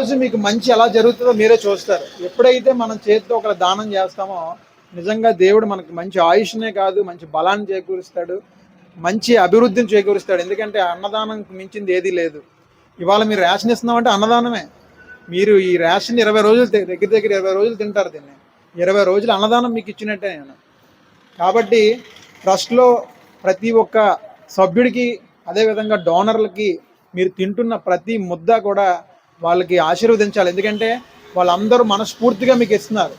రోజు మీకు మంచి ఎలా జరుగుతుందో మీరే చూస్తారు. ఎప్పుడైతే మనం చేతితో ఒక దానం చేస్తామో నిజంగా దేవుడు మనకి మంచి ఆయుష్నే కాదు మంచి బలాన్ని చేకూరుస్తాడు మంచి అభివృద్ధిని చేకూరుస్తాడు. ఎందుకంటే అన్నదానం మించింది ఏదీ లేదు. ఇవాళ మీరు రేషన్ ఇస్తున్నామంటే అన్నదానమే. మీరు ఈ రేషన్ ఇరవై రోజులు దగ్గర దగ్గర ఇరవై రోజులు తింటారు దీన్ని. ఇరవై రోజులు అన్నదానం మీకు ఇచ్చినట్టే నేను. కాబట్టి ట్రస్ట్లో ప్రతి ఒక్క సభ్యుడికి అదేవిధంగా డోనర్లకి మీరు తింటున్న ప్రతి ముద్ద కూడా వాళ్ళకి ఆశీర్వదించాలి. ఎందుకంటే వాళ్ళందరూ మనస్ఫూర్తిగా మీకు ఇస్తున్నారు.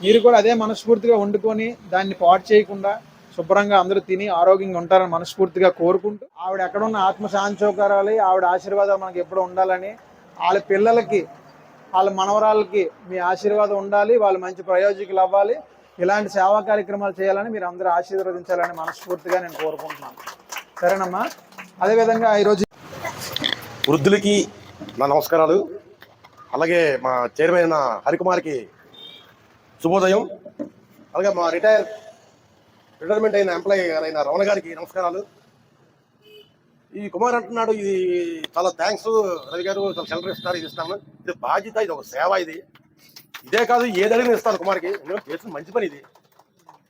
మీరు కూడా అదే మనస్ఫూర్తిగా వండుకొని దాన్ని పాటు చేయకుండా శుభ్రంగా అందరూ తిని ఆరోగ్యంగా ఉంటారని మనస్ఫూర్తిగా కోరుకుంటూ ఆవిడ ఎక్కడున్న ఆత్మ శాంతికరాలి ఆవిడ ఆశీర్వాదాలు మనకి ఎప్పుడు ఉండాలని వాళ్ళ పిల్లలకి వాళ్ళ మనవరాలకి మీ ఆశీర్వాదం ఉండాలి వాళ్ళు మంచి ప్రయోజకులు అవ్వాలి ఇలాంటి సేవా కార్యక్రమాలు చేయాలని మీరు అందరూ ఆశీర్వదించాలని మనస్ఫూర్తిగా నేను కోరుకుంటున్నాను. సరేనమ్మా? అదేవిధంగా ఈరోజు వృద్ధులకి నా నమస్కారాలు. అలాగే మా చైర్మన్ హరికుమార్కి శుభోదయం. అలాగే మా రిటైర్ రిటైర్మెంట్ అయిన ఎంప్లాయీ అయిన రమణ గారికి నమస్కారాలు. ఈ కుమార్ అంటున్నాడు ఇది చాలా థ్యాంక్స్ రవి గారు చాలా సెలవు ఇస్తారు ఇది ఇస్తాను ఇది బాధ్యత ఇది ఒక సేవ ఇది. ఇదే కాదు ఏదైనా ఇస్తాను కుమార్కి. నేను చేస్తున్న మంచి పని ఇది.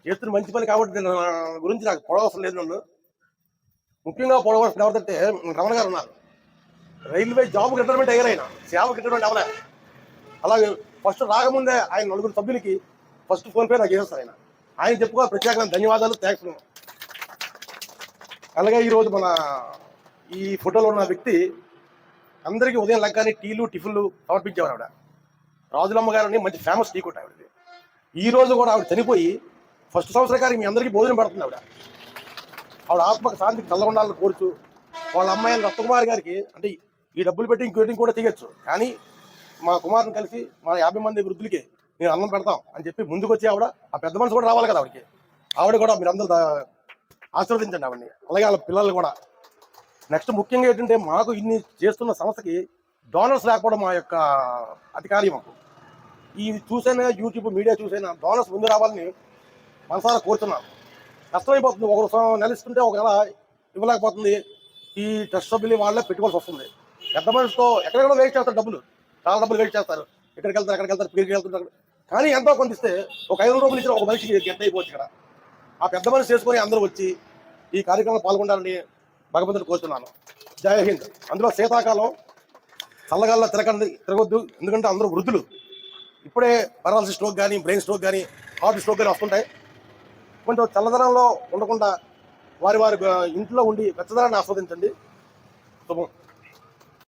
చేస్తున్న మంచి పని కాబట్టి నేను నా గురించి నాకు పొడవసరం లేదు నన్ను. ముఖ్యంగా పొడవలసిన ఎవరిదంటే రమణ గారు ఉన్నారు. రైల్వే జాబ్ రిటైర్మెంట్ అయ్యారు ఆయన. సేవకి రిటైర్మెంట్ అవలే అలాగే ఫస్ట్ రాకముందే ఆయన నలుగురు సభ్యులకి ఫస్ట్ ఫోన్ పే నాకు చేస్తారు ఆయన. ఆయన చెప్పుకో ప్రత్యేకమైన ధన్యవాదాలు థ్యాంక్స్ అలాగే ఈరోజు మన ఈ ఫోటోలో ఉన్న వ్యక్తి అందరికీ ఉదయం లగ్గానే టీలు టిఫిన్లు సమర్పించేవారు ఆవిడ. రాజులమ్మ గారని మంచి ఫేమస్ టీ కొట్ట ఆవిడది. ఈ రోజు కూడా ఆవిడ చనిపోయి ఫస్ట్ సంవత్సరకారికి మీ అందరికీ భోజనం పెడుతుంది ఆవిడ. ఆవిడ ఆత్మకు శాంతికి చల్ల ఉండాలని కోరుచు వాళ్ళ అమ్మాయి రత్నకుమారి గారికి అంటే ఈ డబ్బులు పెట్టి ఇంకో కూడా తీయచ్చు. కానీ మా కుమారుని కలిసి మా యాభై మంది వృద్ధులకి నేను అన్నం పెడతాం అని చెప్పి ముందుకు వచ్చి ఆవిడ ఆ పెద్ద మనసు కూడా రావాలి కదా ఆవిడకి. ఆవిడ కూడా మీరు ఆశీర్వదించండి ఆవిడని. అలాగే వాళ్ళ పిల్లలు కూడా. నెక్స్ట్ ముఖ్యంగా ఏంటంటే మాకు ఇన్ని చేస్తున్న సంస్థకి డోనర్స్ లేకపోవడం మా యొక్క అధికారి మాకు. ఇది చూసైనా యూట్యూబ్ మీడియా చూసైనా డోనర్స్ ముందు రావాలని మనసారా కోరుతున్నాను కష్టమైపోతుంది. ఒక నెలస్తుంటే నెల ఒక నెల ఇవ్వలేకపోతుంది. ఈ ట్రస్ట్ సభ్యులు వాళ్ళే పెట్టుకోవాల్సి వస్తుంది. పెద్ద మనిషితో ఎక్కడెక్కడ వేస్ట్ చేస్తారు డబ్బులు. చాలా డబ్బులు వేస్ట్ చేస్తారు. ఇక్కడికి వెళ్తారు అక్కడికి వెళ్తారు పీరికి వెళ్తుంటారు. కానీ ఎంతో కొంత ఇస్తే ఒక ఐదు రూపాయలు ఇచ్చిన ఒక మనిషికి ఎంత అయిపోవచ్చు ఇక్కడ? ఆ పెద్ద మనిషి చేసుకొని అందరూ వచ్చి ఈ కార్యక్రమంలో పాల్గొంటారని భగవంతుని కోరుతున్నాను. జై హింద్. అందులో శీతాకాలం చల్లగాల్లో తిరగండి తిరగొద్దు. ఎందుకంటే అందరూ వృద్ధులు. ఇప్పుడే పరాలసిస్ స్ట్రోక్ కానీ బ్రెయిన్ స్ట్రోక్ కానీ హార్ట్ స్ట్రోక్ కానీ వస్తుంటాయి. కొంచెం చల్లదనంలో ఉండకుండా వారి వారి ఇంట్లో ఉండి వెచ్చదనాన్ని ఆస్వాదించండి. శుభం.